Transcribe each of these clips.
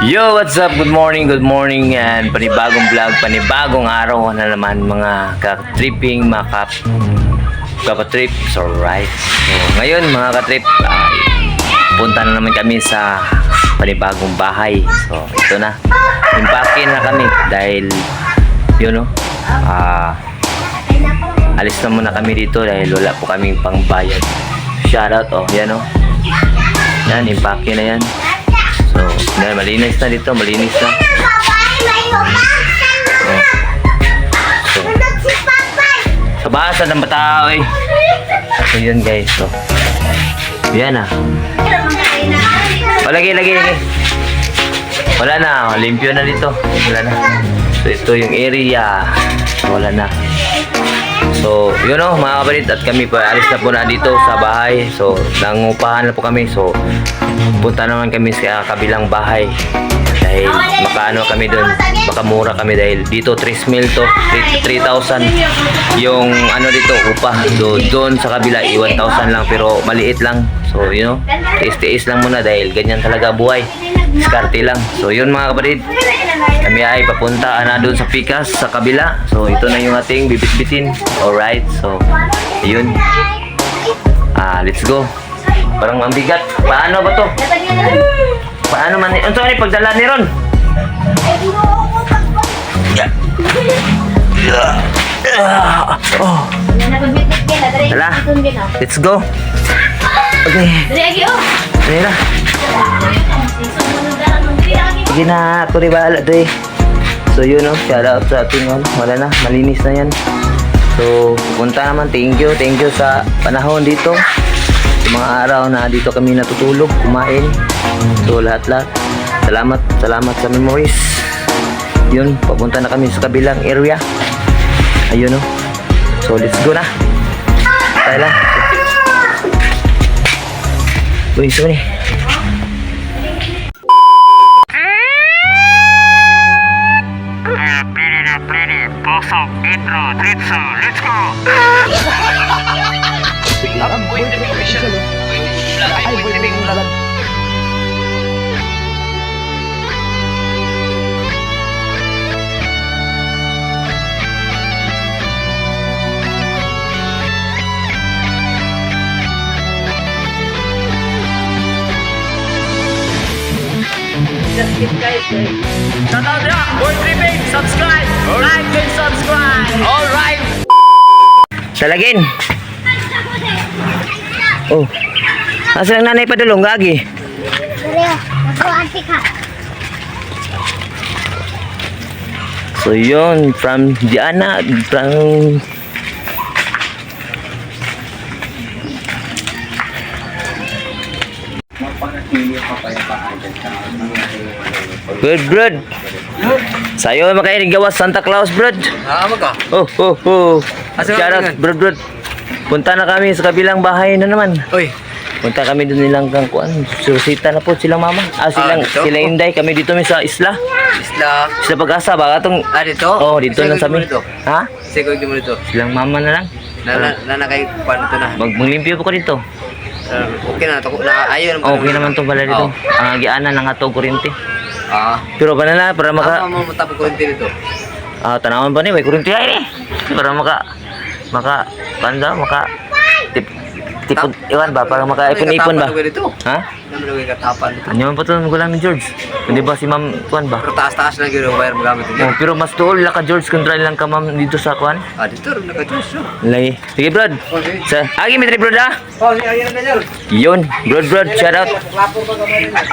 Yo, what's up? Good morning, good morning and panibagong vlog, panibagong araw na naman mga ka-tripping, mga kap kapatrip. So, right. So, ngayon mga ka-trip, ay, punta na naman kami sa panibagong bahay. So, ito na. Impake na kami dahil, yun know, ah, alis na muna kami dito dahil wala po kaming pangbayad. Shoutout, oh, yan oh. Yan, impake na yan. Yan, malinis na dito, malinis na. Oh. So, sa basa ng bata, oy. So, yun guys, so. Yan ah. O, lagi, lagi, lagi. Wala na, limpyo na dito. Wala na. So, ito yung area. Wala na. So, yun o, mga kapalit, at kami pa, alis na po na dito sa bahay. So, nangupahan na po kami. So, punta naman kami sa kabilang bahay. Dahil makaano kami doon, makamura kami dahil dito 3 mil to, 3 3,000 yung ano dito, upa. Do, doon sa kabila, 1,000 lang pero maliit lang. So, you know, tiis-tiis lang muna dahil ganyan talaga buhay. Diskarte lang. So, yun mga kapatid. Kami ay papunta na doon sa Pikas sa kabila. So ito na yung ating bibit-bitin. Alright. So yun. Ah, let's go. Parang ang bigat. Paano ba to? Paano man? Ano to ni pagdala ni Ron? Oh, Dala. let's go. Okay. Dali na. Sige na, ako rin bahala doy. So yun no, shout out sa ating ano, wala na, malinis na yan. So, punta naman, thank you, thank you sa panahon dito. Sa mga araw na dito kami natutulog, kumain. So lahat-lahat, salamat, salamat sa memories. Yun, papunta na kami sa kabilang area. Ayun no. So let's go na. Tayo lang. Uy. Pasok, intro, diretso, let's go! Shoutout na! Boy Tripping! Subscribe! Like and subscribe! Alright! Salagin! Oh. Asa lang nanay padulong gagi? So yun, from Diana, from... Good, bro. Sayo makainig gawas Santa Claus, bro. Ah, ka? Oh, oh, oh. Asa Shout out, bro, bro. Punta na kami sa kabilang bahay na naman. Uy, Punta kami doon nilang kang kuan. Susita na po silang mama. Ah, silang, dito? sila Inday. Kami dito mi sa isla. isla. Sila pag-asa. Baka itong... Ah, dito? Oh, dito lang sa amin. Ha? Sige, ko mo dito. Silang mama na lang. Na, na, na, na kay paano to na? Mag maglimpyo po ko dito. Ah, okay na, to, na, ayun. Okay naman to pala dito. Ang agianan ng ato kuryente. Ah, Pero pa na para maka... Ako mo matapos ko dito. Ah, tanawan pa ni, may kuryente ay. Para maka... Maka... Panda, maka... Tip, tipod, iwan ba? Para maka ipon-ipon ba? Ano ka dito? Ha? Ano mo katapan? Ano man pa to magulang ni George? Hindi ba si Ma'am Kuan ba? Pero taas-taas lang yun, wire magamit Oh, dito. pero mas tuol la ka George kung try lang ka Ma'am dito sa Kuan. Ah, dito rin nakajus. no? Lay. Sige, Brad. Okay. Sa agi mi diri, Brad ha. Oh, sige, ayun na ganyan. Yun, Brad, Brad, shout out. Na.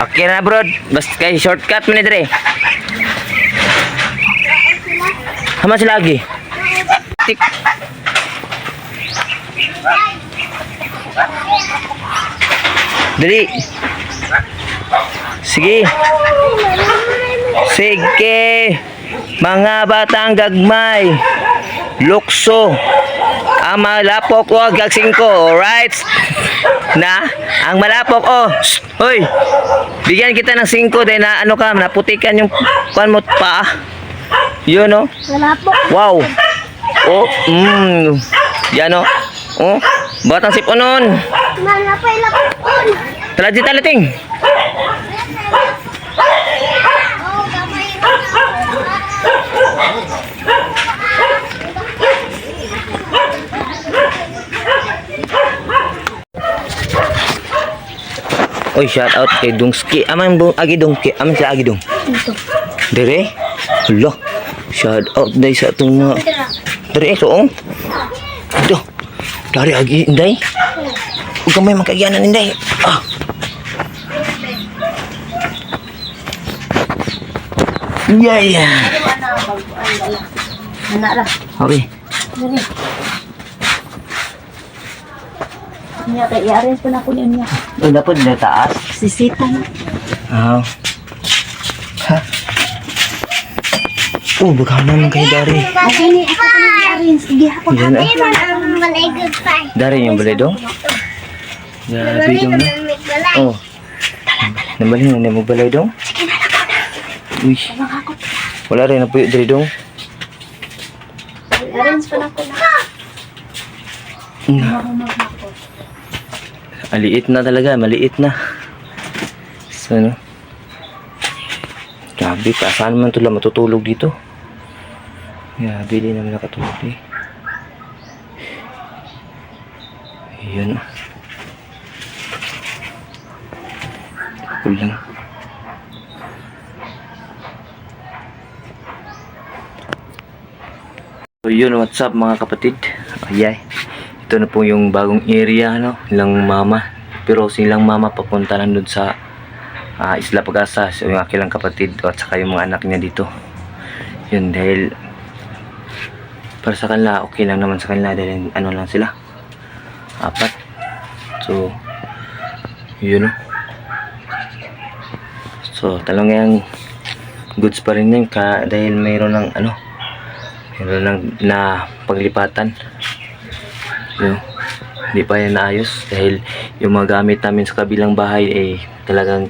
Okay na, Brad. Basta kay shortcut mo ni. Hama sila lagi. Tik. Dali. Sige. Sige. Mga batang gagmay. Lukso. Ang malapok o gagsing ko. Alright? Na? Ang malapok o. Shh, Hoy. Bigyan kita ng 5 dahil na ano ka, naputikan yung kuan mo pa. Yun o. Wala po. Wow. Oh, mm. Yan o. Oh, batang siponon. Wala po. Wala po. Tala di talating. Oy, shout out kay Dungski. Aman bu agi Dungki. Aman sila agi Dung. Dire? Hala. Shout out dai sa itong mga... Dire, soong. Ito. Dari agi, inday. Huwag ka may magkagyanan, inday. Ah. Yeah, yeah. Anak lah. Okay. Niya kay i-arrange ko na ko niya. Oh, dapat na taas. Sisita na. Ah. Ha? Oh, baka naman kayo, Dari. Okay ni ako ko na i-arrange. Sige ako. Yan na. Malay goodbye. Dari yung balay dong? Grabe dong na. Oh. Nabali na na magbalay dong? Uy. Wala rin na po yung dari dong. I-arrange ko na ko na. Ako. Maliit na talaga, maliit na. So, ano? Grabe, pa, saan man tula matutulog dito? Grabe, di naman nakatulog eh. Ayun. Kulang. So yun, what's up mga kapatid? Ayay. Ito na po yung bagong area, no? Ilang mama. Pero silang mama papunta lang dun sa ah, Isla Pagasa. So yung aking kapatid at saka yung mga anak niya dito. Yun, dahil para sa kanila, okay lang naman sa kanila dahil ano lang sila. Apat. So, yun, no? So, talagang goods pa rin yun ka, dahil mayroon ng ano, mayroon ng na paglipatan. Yun. Hindi pa yan naayos dahil yung mga gamit namin sa kabilang bahay eh talagang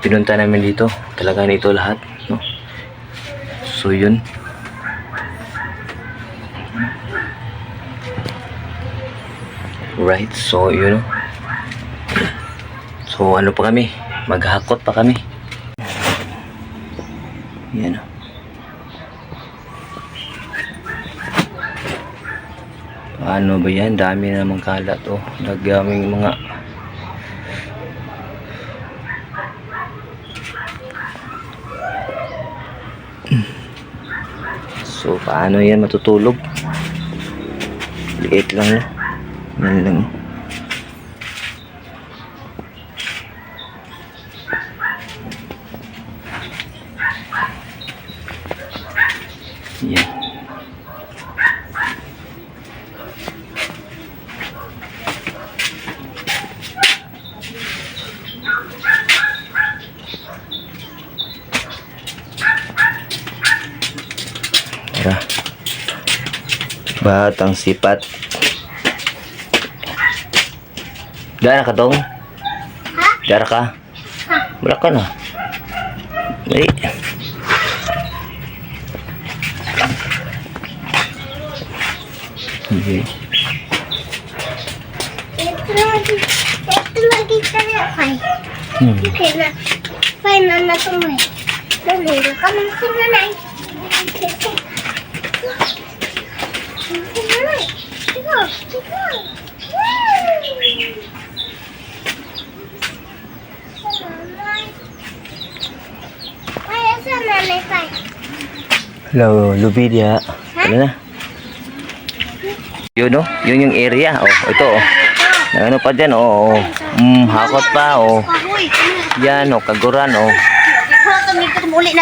pinunta namin dito. Talagang ito lahat. No? So yun. Right, so yun. So ano pa kami? Maghakot pa kami. Yan. oh. Paano ba yan? Dami na namang kalat oh. Nagaming mga So paano yan matutulog? Liit lang no? Yan lang. Yan. Tara. Batang sipat. Dara ka dong? Dara ka? Wala ka na. Dali. Okay. Ito lagi. Ito lagi kaya kay. Hmm. Okay na. Fine na na to mo. Dali na kami sa nanay. Ikaw, ikaw. Ay, sa nanay kay. Hello, Lubidia. Ano na? Yun no? Yun yung area. Oh, ito oh. Ano pa dyan? Oh, oh. Mm, hakot pa oh. Yan oh, kaguran oh.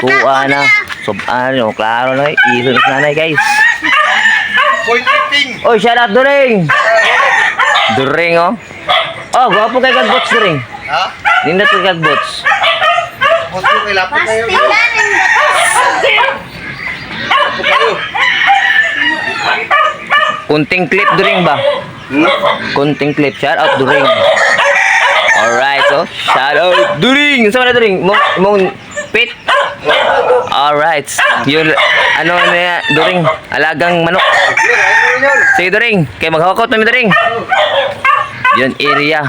Tuwa na. Sob, ano, klaro na. Iso na nanay guys. Fifteen. Oh, shout out During! During oh. Oh, gwapo kay Kagbots During. Ha? Nindot kay Kagbots. Boss ko, kay lapit kayo. Kunting clip During ba? Kunting clip. Shout out During. Alright, so shout out During. Saan na During? Mong, mong pit. Alright. Yun, ano na yan, During? Alagang manok. Sige During. Kaya maghawakot namin During. Yun, area.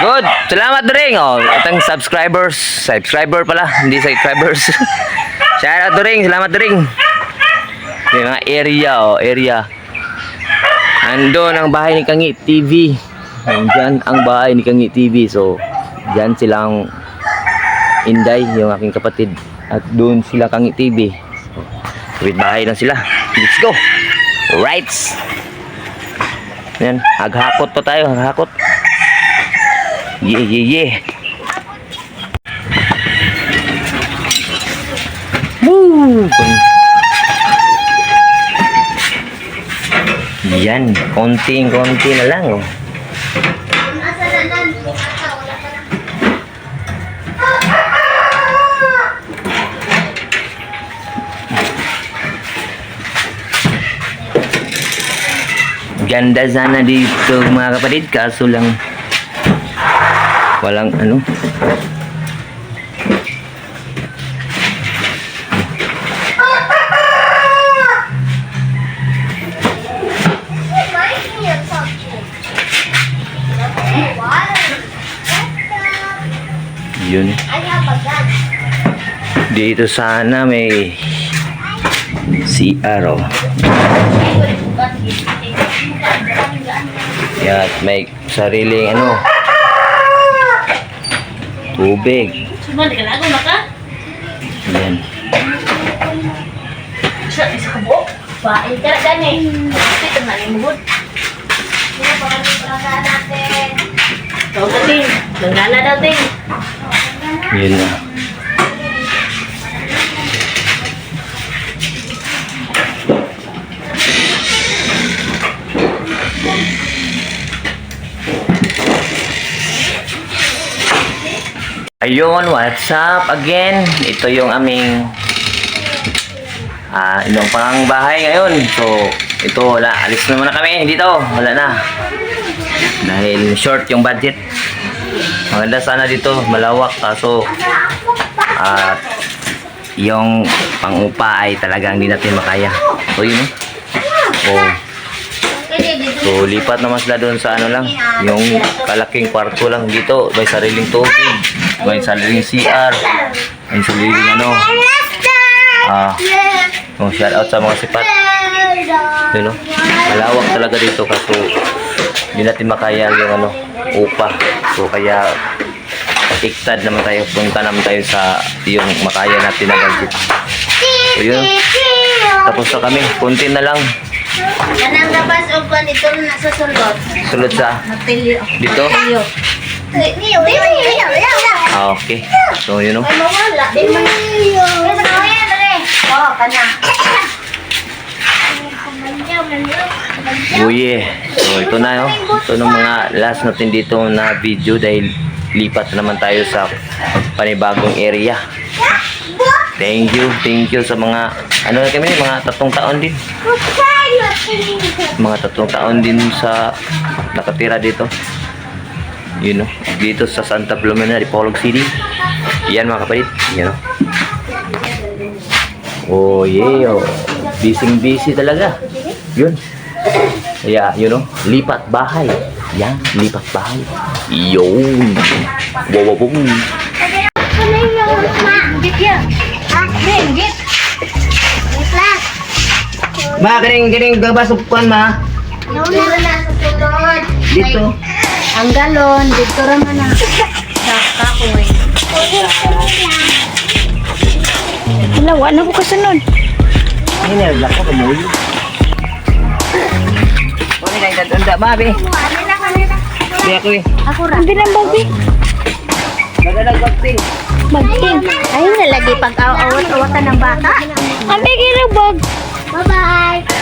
Good. Salamat During. Oh, itong subscribers. Subscriber pala, hindi subscribers. Shout out During. Salamat During. Yung mga area, oh, area. Ando ang bahay ni Kangit TV. Diyan ang bahay ni Kangi TV. So, diyan silang Inday, yung aking kapatid. At doon sila Kangi TV. Kapit bahay na sila. Let's go! Right! Yan, haghakot pa tayo, haghakot. Yeah, yeah, yeah. Woo! Yan, konting-konti na lang. Oh. Ganda sana dito mga kapatid, kaso lang walang ano. Yun. Dito sana may CR oh. Yan, may sariling ano tubig. Cuma di kalago maka. Yan. Sa isa ka buok. Ba, ini kara gani. Ito na ni mugod. Kau dating, lenggana dating. Yun na. Ayun, what's up again? Ito yung aming ah inyong pang bahay ngayon. So, ito wala. Alis na muna kami dito. Wala na. Dahil short yung budget. Maganda sana dito, malawak kaso at yung pangupa ay talagang hindi natin makaya. So yun. Oh. So lipat naman sila doon sa ano lang, yung kalaking kwarto lang dito, may sariling tubig, may sariling CR, may sariling ano. Ah, oh, shout out sa mga sipat. Yun, no? Malawak talaga dito kaso hindi natin makaya yung ano, upa. So kaya iktad naman tayo, punta naman tayo sa yung makaya natin na budget. So yun, tapos na kami, kunti na lang. Kanang labas og kan ito na sa sulod. Sulod sa Matilyo. dito. Matilyo. Ah, okay. So yun, no? Ay mawala di man. Oh, kana. Uye. So ito na yo. Ito ng mga last natin dito na video dahil lipat na naman tayo sa panibagong area. Thank you, thank you sa mga ano na kami, mga tatlong taon din. Mga tatlong taon din sa nakatira dito. Yun know, dito sa Santa Filomena, Dipolog City. Yan mga kapatid, yan know. Oh, yeah, oh. Busy busy talaga. Yun. Kaya, you know, lipat bahay. Yan, lipat bahay. Yun. Wow, wow, wow. Ma, garing, garing, gabasok kuan ma. Dito. Ang galon, dito raman na. Saka ko eh. Wala, wala ko kasunod. Ini nilagla ko, kamuyo. Ano na yung tanda, ma, be? Be, ako eh. Ako ra. Hindi lang babi. Nagalagbag, be. Magting. Ay, nalagi pag awat-awatan ng bata. Ang bigay bag. Bye-bye.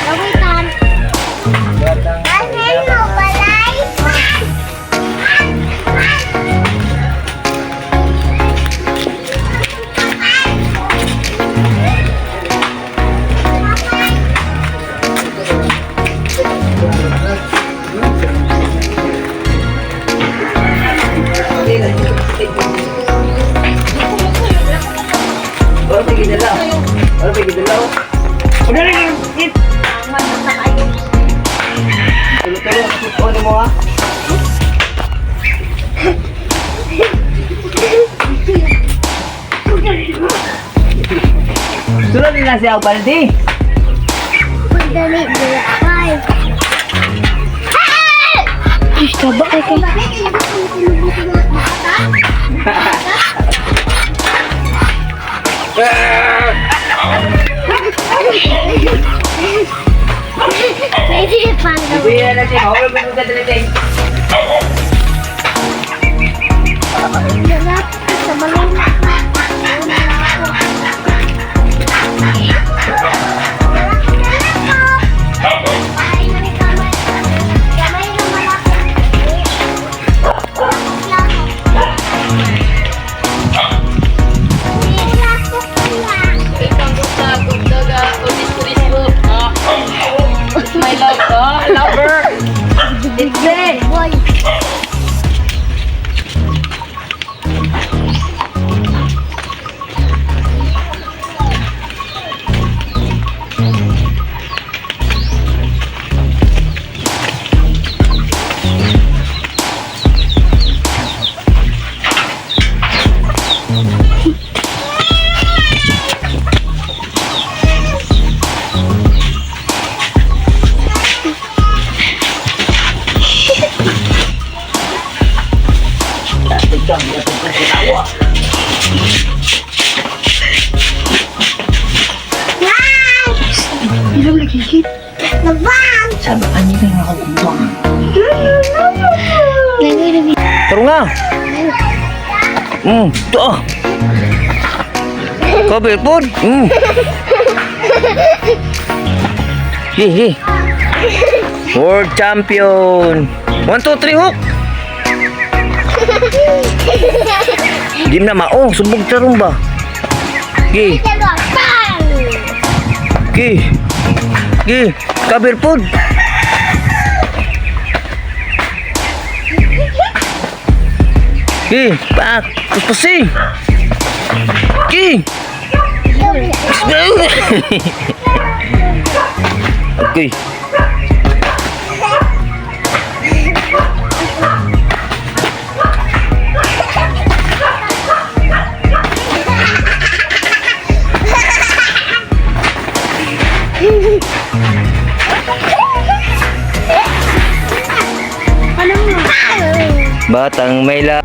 Na siya, Baldi. Dali, dali. Bye. Sus, taba kay kay. Pwede pang Kuya na siya, ako lang ka dali sa balon. Nabang! Sabi ka yung nakagubang. Lagi lagi. Taro nga. Hmm, ito ah. Kabel po. Hmm. Hi, hi. World champion. One, two, three, hook. Di na mao, subog tarong ba? Gi, Bang! gi. Kabel po. Gi, pak, puspasi. Gi. Okay. Batang may la